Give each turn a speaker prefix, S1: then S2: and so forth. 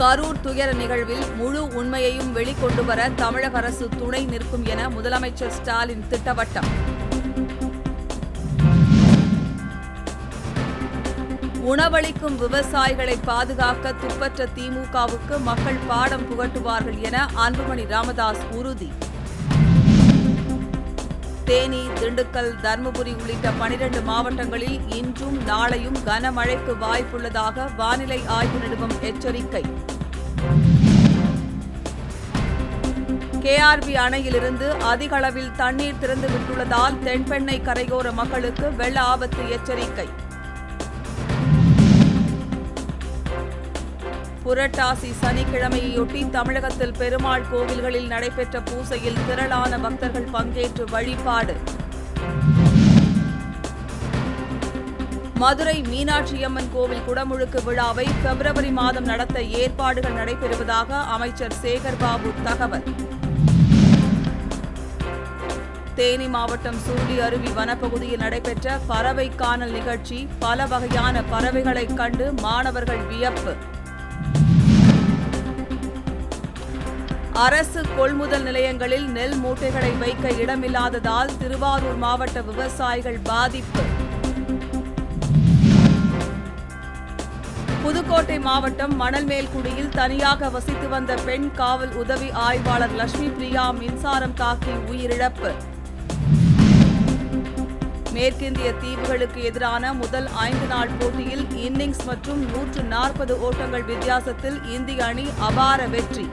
S1: கரூர் துயர நிகழ்வில் முழு உண்மையையும் வெளிக்கொண்டு வர தமிழக அரசு துணை நிற்கும் என முதலமைச்சர் ஸ்டாலின் திட்டவட்டம். உணவளிக்கும் விவசாயிகளை பாதுகாக்க துப்பற்ற திமுகவுக்கு மக்கள் பாடம் புகட்டுவார்கள் என அன்புமணி ராமதாஸ் உறுதி. தேனி திண்டுக்கல் தருமபுரி உள்ளிட்ட பனிரண்டு மாவட்டங்களில் இன்றும் நாளையும் கனமழைக்கு வாய்ப்புள்ளதாக வானிலை ஆய்வு நிறுவனம் எச்சரிக்கை. கேஆர்பி அணையிலிருந்து அதிக அளவில் தண்ணீர் திறந்து விட்டுள்ளதால் தென்பெண்ணை கரையோர மக்களுக்கு வெள்ள ஆபத்து எச்சரிக்கை. புரட்டாசி சனிக்கிழமையொட்டி தமிழகத்தில் பெருமாள் கோவில்களில் நடைபெற்ற பூசையில் திரளான பக்தர்கள் பங்கேற்று வழிபாடு. மதுரை மீனாட்சியம்மன் கோவில் குடமுழுக்கு விழாவை பிப்ரவரி மாதம் நடத்த ஏற்பாடுகள் நடைபெறுவதாக அமைச்சர் சேகர்பாபு தகவல். தேனி மாவட்டம் சூண்டி அருவி வனப்பகுதியில் நடைபெற்ற பறவை காணல் நிகழ்ச்சி பல வகையான பறவைகளைக் கண்டு மாணவர்கள் வியப்பு. அரசு கொள்முதல் நிலையங்களில் நெல் மூட்டைகளை வைக்க இடமில்லாததால் திருவாரூர் மாவட்ட விவசாயிகள் பாதிப்பு. புதுக்கோட்டை மாவட்டம் மணல்மேல்குடியில் தனியாக வசித்து வந்த பெண் காவல் உதவி ஆய்வாளர் லட்சுமி பிரியா மின்சாரம் தாக்கி உயிரிழப்பு. மேற்கிந்திய தீவுகளுக்கு எதிரான முதல் ஐந்து நாள் போட்டியில் இன்னிங்ஸ் மற்றும் நூற்று நாற்பது ஓட்டங்கள் வித்தியாசத்தில் இந்திய அணி அபார வெற்றி.